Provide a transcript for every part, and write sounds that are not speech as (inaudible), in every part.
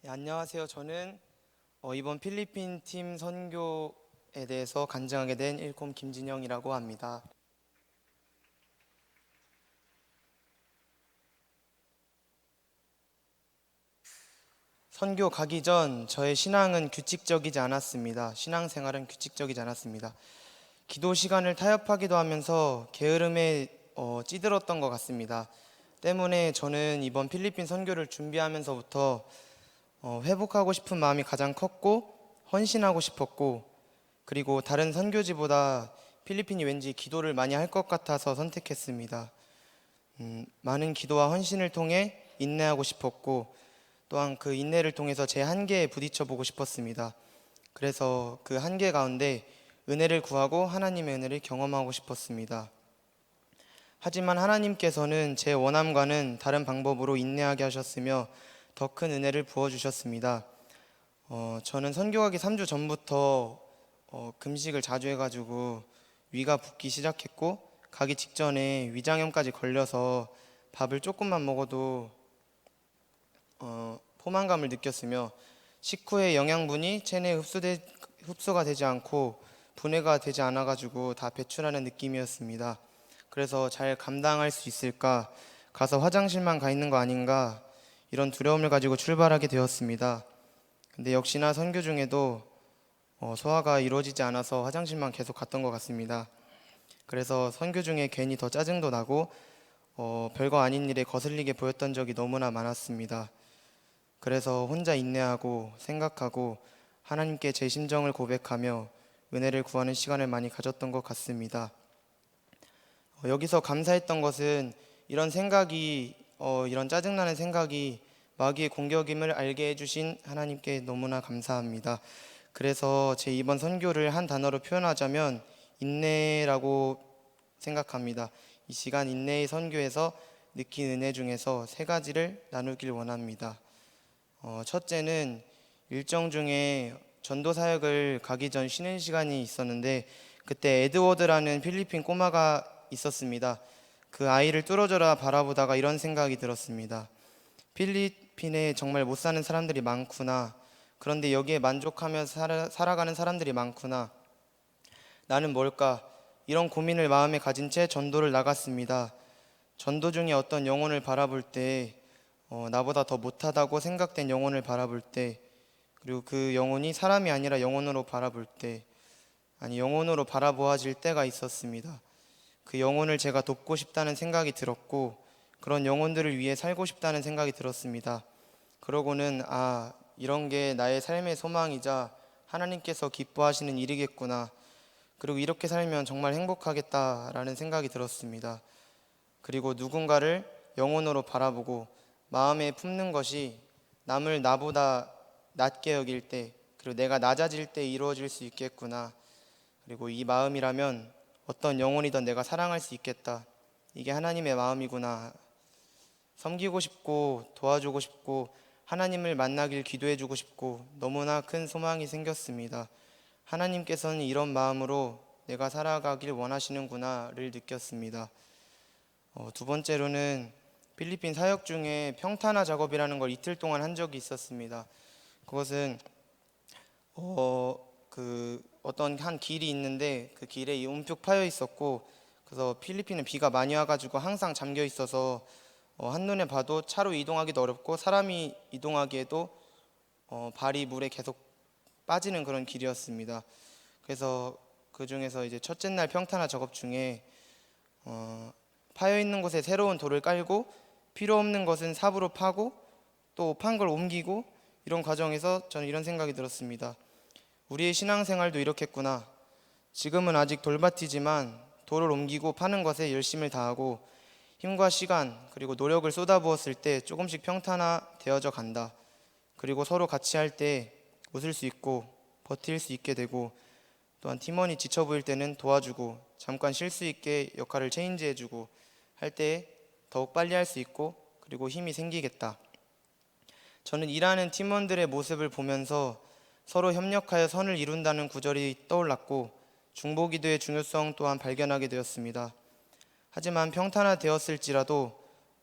네, 안녕하세요. 저는 어, 이번 필리핀 팀 선교에 대해서 간증하게 된 일콤 김진영이라고 합니다. 선교 가기 전 저의 신앙은 규칙적이지 않았습니다. 신앙생활은 규칙적이지 않았습니다. 기도 시간을 타협하기도 하면서 게으름에 어, 찌들었던 것 같습니다. 때문에 저는 이번 필리핀 선교를 준비하면서부터 어, 회복하고 싶은 마음이 가장 컸고 헌신하고 싶었고 그리고 다른 선교지보다 필리핀이 왠지 기도를 많이 할 것 같아서 선택했습니다. 음, 많은 기도와 헌신을 통해 인내하고 싶었고 또한 그 인내를 통해서 제 한계에 부딪혀 보고 싶었습니다. 그래서 그 한계 가운데 은혜를 구하고 하나님의 은혜를 경험하고 싶었습니다. 하지만 하나님께서는 제 원함과는 다른 방법으로 인내하게 하셨으며 더 큰 은혜를 부어주셨습니다. 어, 저는 선교하기 3주 전부터 어, 금식을 자주 해가지고 위가 붓기 시작했고 가기 직전에 위장염까지 걸려서 밥을 조금만 먹어도 어, 포만감을 느꼈으며 식후에 영양분이 체내에 흡수되, 흡수가 되지 않고 분해가 되지 않아가지고 다 배출하는 느낌이었습니다. 그래서 잘 감당할 수 있을까? 가서 화장실만 가 있는 거 아닌가? 이런 두려움을 가지고 출발하게 되었습니다. 근데 역시나 선교 중에도 어, 소화가 이루어지지 않아서 화장실만 계속 갔던 것 같습니다. 그래서 선교 중에 괜히 더 짜증도 나고 어, 별거 아닌 일에 거슬리게 보였던 적이 너무나 많았습니다. 그래서 혼자 인내하고 생각하고 하나님께 제 심정을 고백하며 은혜를 구하는 시간을 많이 가졌던 것 같습니다. 어, 여기서 감사했던 것은 이런 생각이 어, 이런 짜증나는 생각이 마귀의 공격임을 알게 해주신 하나님께 너무나 감사합니다. 그래서 제 이번 선교를 한 단어로 표현하자면 인내라고 생각합니다. 이 시간 인내의 선교에서 느낀 은혜 중에서 세 가지를 나누길 원합니다. 어, 첫째는 일정 중에 전도 사역을 가기 전 쉬는 시간이 있었는데 그때 에드워드라는 필리핀 꼬마가 있었습니다. 그 아이를 뚫어져라 바라보다가 이런 생각이 들었습니다. 필리핀에 정말 못 사는 사람들이 많구나. 그런데 여기에 만족하며 살아, 살아가는 사람들이 많구나. 나는 뭘까? 이런 고민을 마음에 가진 채 전도를 나갔습니다. 전도 중에 어떤 영혼을 바라볼 때 어, 나보다 더 못하다고 생각된 영혼을 바라볼 때 그리고 그 영혼이 사람이 아니라 영혼으로 바라볼 때 아니 영혼으로 바라보아질 때가 있었습니다. 그 영혼을 제가 돕고 싶다는 생각이 들었고 그런 영혼들을 위해 살고 싶다는 생각이 들었습니다. 그러고는 아 이런 게 나의 삶의 소망이자 하나님께서 기뻐하시는 일이겠구나. 그리고 이렇게 살면 정말 행복하겠다라는 생각이 들었습니다. 그리고 누군가를 영혼으로 바라보고 마음에 품는 것이 남을 나보다 낮게 여길 때 그리고 내가 낮아질 때 이루어질 수 있겠구나. 그리고 이 마음이라면 어떤 영혼이든 내가 사랑할 수 있겠다. 이게 하나님의 마음이구나. 섬기고 싶고 도와주고 싶고 하나님을 만나길 기도해 주고 싶고 너무나 큰 소망이 생겼습니다. 하나님께서는 이런 마음으로 내가 살아가길 원하시는구나를 느꼈습니다. 어, 두 번째로는 필리핀 사역 중에 평탄화 작업이라는 걸 이틀 동안 한 적이 있었습니다. 그것은 어, 그 어떤 한 길이 있는데 그 길에 이 움푹 파여 있었고 그래서 필리핀은 비가 많이 와가지고 항상 잠겨 있어서 어, 한눈에 봐도 차로 이동하기도 어렵고 사람이 이동하기에도 어, 발이 물에 계속 빠지는 그런 길이었습니다. 그래서 그 중에서 이제 첫째 날 평탄화 작업 중에 어, 파여 있는 곳에 새로운 돌을 깔고 필요 없는 것은 삽으로 파고 또 판 걸 옮기고 이런 과정에서 저는 이런 생각이 들었습니다. 우리의 신앙생활도 이렇겠구나. 지금은 아직 돌밭이지만 돌을 옮기고 파는 것에 열심을 다하고 힘과 시간 그리고 노력을 쏟아부었을 때 조금씩 평탄화 되어져 간다. 그리고 서로 같이 할 때 웃을 수 있고 버틸 수 있게 되고 또한 팀원이 지쳐 보일 때는 도와주고 잠깐 쉴 수 있게 역할을 체인지해주고 할 때 더욱 빨리 할 수 있고 그리고 힘이 생기겠다. 저는 일하는 팀원들의 모습을 보면서 서로 협력하여 선을 이룬다는 구절이 떠올랐고 중보 기도의 중요성 또한 발견하게 되었습니다. 하지만 평탄화되었을지라도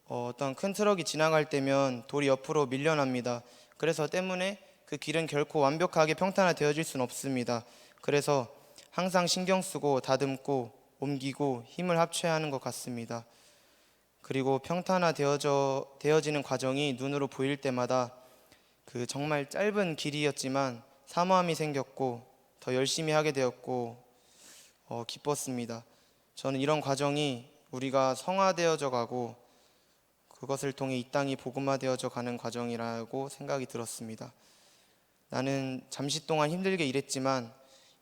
어, 어떤 큰 트럭이 지나갈 때면 돌이 옆으로 밀려납니다. 그래서 때문에 그 길은 결코 완벽하게 평탄화되어질 수는 없습니다. 그래서 항상 신경 쓰고 다듬고 옮기고 힘을 합쳐야 하는 것 같습니다. 그리고 평탄화되어져 되어지는 과정이 눈으로 보일 때마다 그 정말 짧은 길이었지만 사모함이 생겼고 더 열심히 하게 되었고 어, 기뻤습니다. 저는 이런 과정이 우리가 성화되어져 가고 그것을 통해 이 땅이 복음화되어져 가는 과정이라고 생각이 들었습니다. 나는 잠시 동안 힘들게 일했지만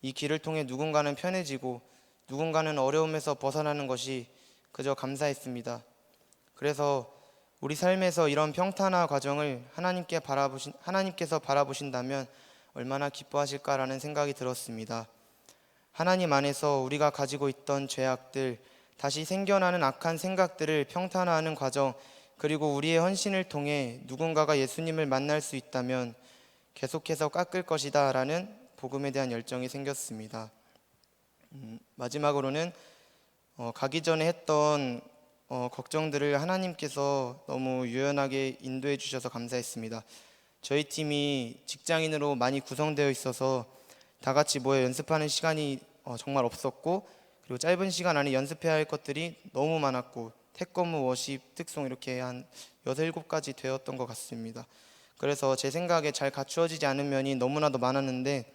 이 길을 통해 누군가는 편해지고 누군가는 어려움에서 벗어나는 것이 그저 감사했습니다. 그래서 우리 삶에서 이런 평탄화 과정을 하나님께 바라보신 하나님께서 바라보신다면 얼마나 기뻐하실까라는 생각이 들었습니다. 하나님 안에서 우리가 가지고 있던 죄악들, 다시 생겨나는 악한 생각들을 평탄화하는 과정, 그리고 우리의 헌신을 통해 누군가가 예수님을 만날 수 있다면 계속해서 깎을 것이다 라는 복음에 대한 열정이 생겼습니다. 음, 마지막으로는 어, 가기 전에 했던 어, 걱정들을 하나님께서 너무 유연하게 인도해 주셔서 감사했습니다. 저희 팀이 직장인으로 많이 구성되어 있어서 다 같이 모여 연습하는 시간이 어, 정말 없었고 그리고 짧은 시간 안에 연습해야 할 것들이 너무 많았고 태권무, 워십, 특송 이렇게 한 여섯 일곱 가지 되었던 것 같습니다. 그래서 제 생각에 잘 갖추어지지 않은 면이 너무나도 많았는데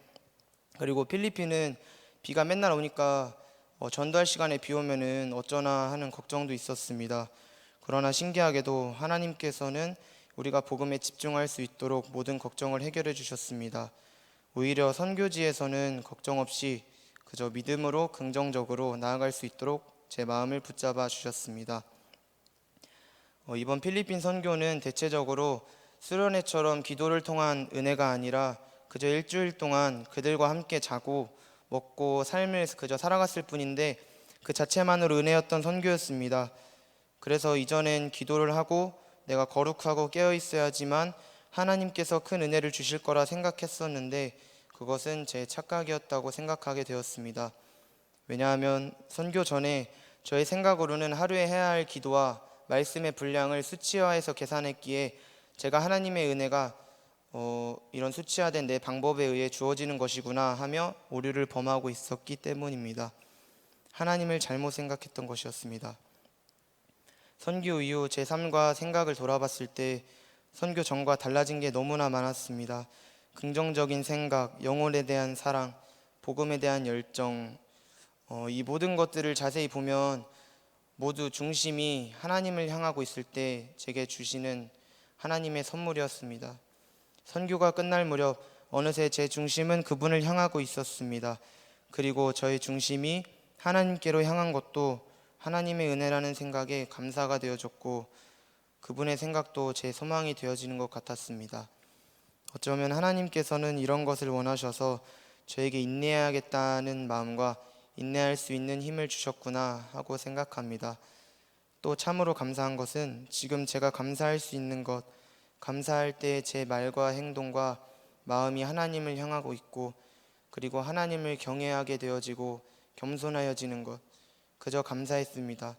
그리고 필리핀은 비가 맨날 오니까 어, 전도할 시간에 비 오면은 어쩌나 하는 걱정도 있었습니다. 그러나 신기하게도 하나님께서는 우리가 복음에 집중할 수 있도록 모든 걱정을 해결해 주셨습니다. 오히려 선교지에서는 걱정 없이 그저 믿음으로 긍정적으로 나아갈 수 있도록 제 마음을 붙잡아 주셨습니다. 어, 이번 필리핀 선교는 대체적으로 수련회처럼 기도를 통한 은혜가 아니라 그저 일주일 동안 그들과 함께 자고 먹고 삶을 그저 살아갔을 뿐인데 그 자체만으로 은혜였던 선교였습니다. 그래서 이전엔 기도를 하고 내가 거룩하고 깨어 있어야지만 하나님께서 큰 은혜를 주실 거라 생각했었는데 그것은 제 착각이었다고 생각하게 되었습니다. 왜냐하면 선교 전에 저의 생각으로는 하루에 해야 할 기도와 말씀의 분량을 수치화해서 계산했기에 제가 하나님의 은혜가 어, 이런 수치화된 내 방법에 의해 주어지는 것이구나 하며 오류를 범하고 있었기 때문입니다. 하나님을 잘못 생각했던 것이었습니다. 선교 이후 제 삶과 생각을 돌아봤을 때 선교 전과 달라진 게 너무나 많았습니다. 긍정적인 생각, 영혼에 대한 사랑, 복음에 대한 열정, 어, 이 모든 것들을 자세히 보면 모두 중심이 하나님을 향하고 있을 때 제게 주시는 하나님의 선물이었습니다. 선교가 끝날 무렵 어느새 제 중심은 그분을 향하고 있었습니다. 그리고 저의 중심이 하나님께로 향한 것도 하나님의 은혜라는 생각에 감사가 되어졌고 그분의 생각도 제 소망이 되어지는 것 같았습니다. 어쩌면 하나님께서는 이런 것을 원하셔서 저에게 인내해야겠다는 마음과 인내할 수 있는 힘을 주셨구나 하고 생각합니다. 또 참으로 감사한 것은 지금 제가 감사할 수 있는 것, 감사할 때 제 말과 행동과 마음이 하나님을 향하고 있고 그리고 하나님을 경외하게 되어지고 겸손하여지는 것, 그저 감사했습니다.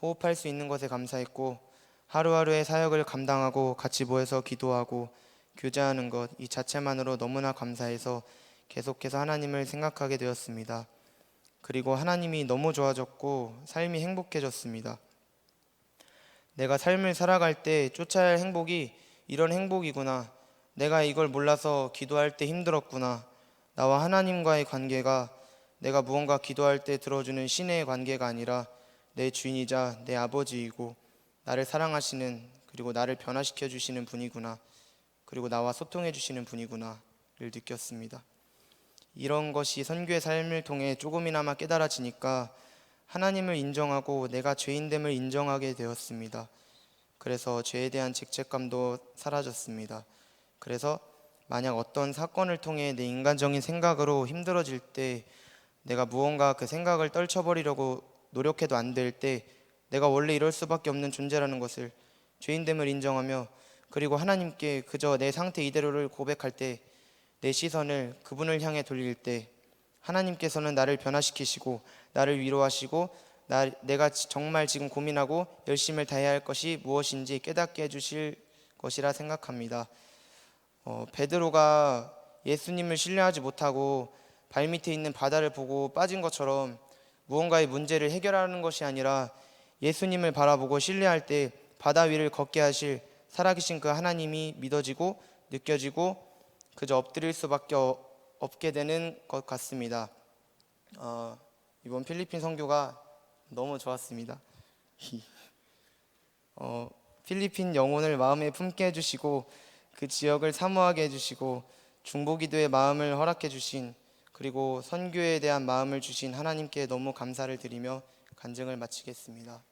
호흡할 수 있는 것에 감사했고 하루하루의 사역을 감당하고 같이 모여서 기도하고 교제하는 것 이 자체만으로 너무나 감사해서 계속해서 하나님을 생각하게 되었습니다. 그리고 하나님이 너무 좋아졌고 삶이 행복해졌습니다. 내가 삶을 살아갈 때 쫓아야 할 행복이 이런 행복이구나. 내가 이걸 몰라서 기도할 때 힘들었구나. 나와 하나님과의 관계가 내가 무언가 기도할 때 들어주는 신의 관계가 아니라 내 주인이자 내 아버지이고 나를 사랑하시는 그리고 나를 변화시켜 주시는 분이구나. 그리고 나와 소통해 주시는 분이구나를 느꼈습니다. 이런 것이 선교의 삶을 통해 조금이나마 깨달아지니까 하나님을 인정하고 내가 죄인됨을 인정하게 되었습니다. 그래서 죄에 대한 죄책감도 사라졌습니다. 그래서 만약 어떤 사건을 통해 내 인간적인 생각으로 힘들어질 때 내가 무언가 그 생각을 떨쳐버리려고 노력해도 안 될 때 내가 원래 이럴 수밖에 없는 존재라는 것을 죄인됨을 인정하며 그리고 하나님께 그저 내 상태 이대로를 고백할 때 내 시선을 그분을 향해 돌릴 때 하나님께서는 나를 변화시키시고 나를 위로하시고 나, 내가 지- 정말 지금 고민하고 열심을 다해야 할 것이 무엇인지 깨닫게 해주실 것이라 생각합니다. 어, 베드로가 예수님을 신뢰하지 못하고 발밑에 있는 바다를 보고 빠진 것처럼 무언가의 문제를 해결하는 것이 아니라 예수님을 바라보고 신뢰할 때 바다 위를 걷게 하실 살아계신 그 하나님이 믿어지고 느껴지고 그저 엎드릴 수밖에 어- 없게 되는 것 같습니다. 어, 이번 필리핀 선교가 너무 좋았습니다. (laughs) 어, 필리핀 영혼을 마음에 품게 해주시고 그 지역을 사모하게 해주시고 중보기도의 마음을 허락해 주신 그리고 선교에 대한 마음을 주신 하나님께 너무 감사를 드리며 간증을 마치겠습니다.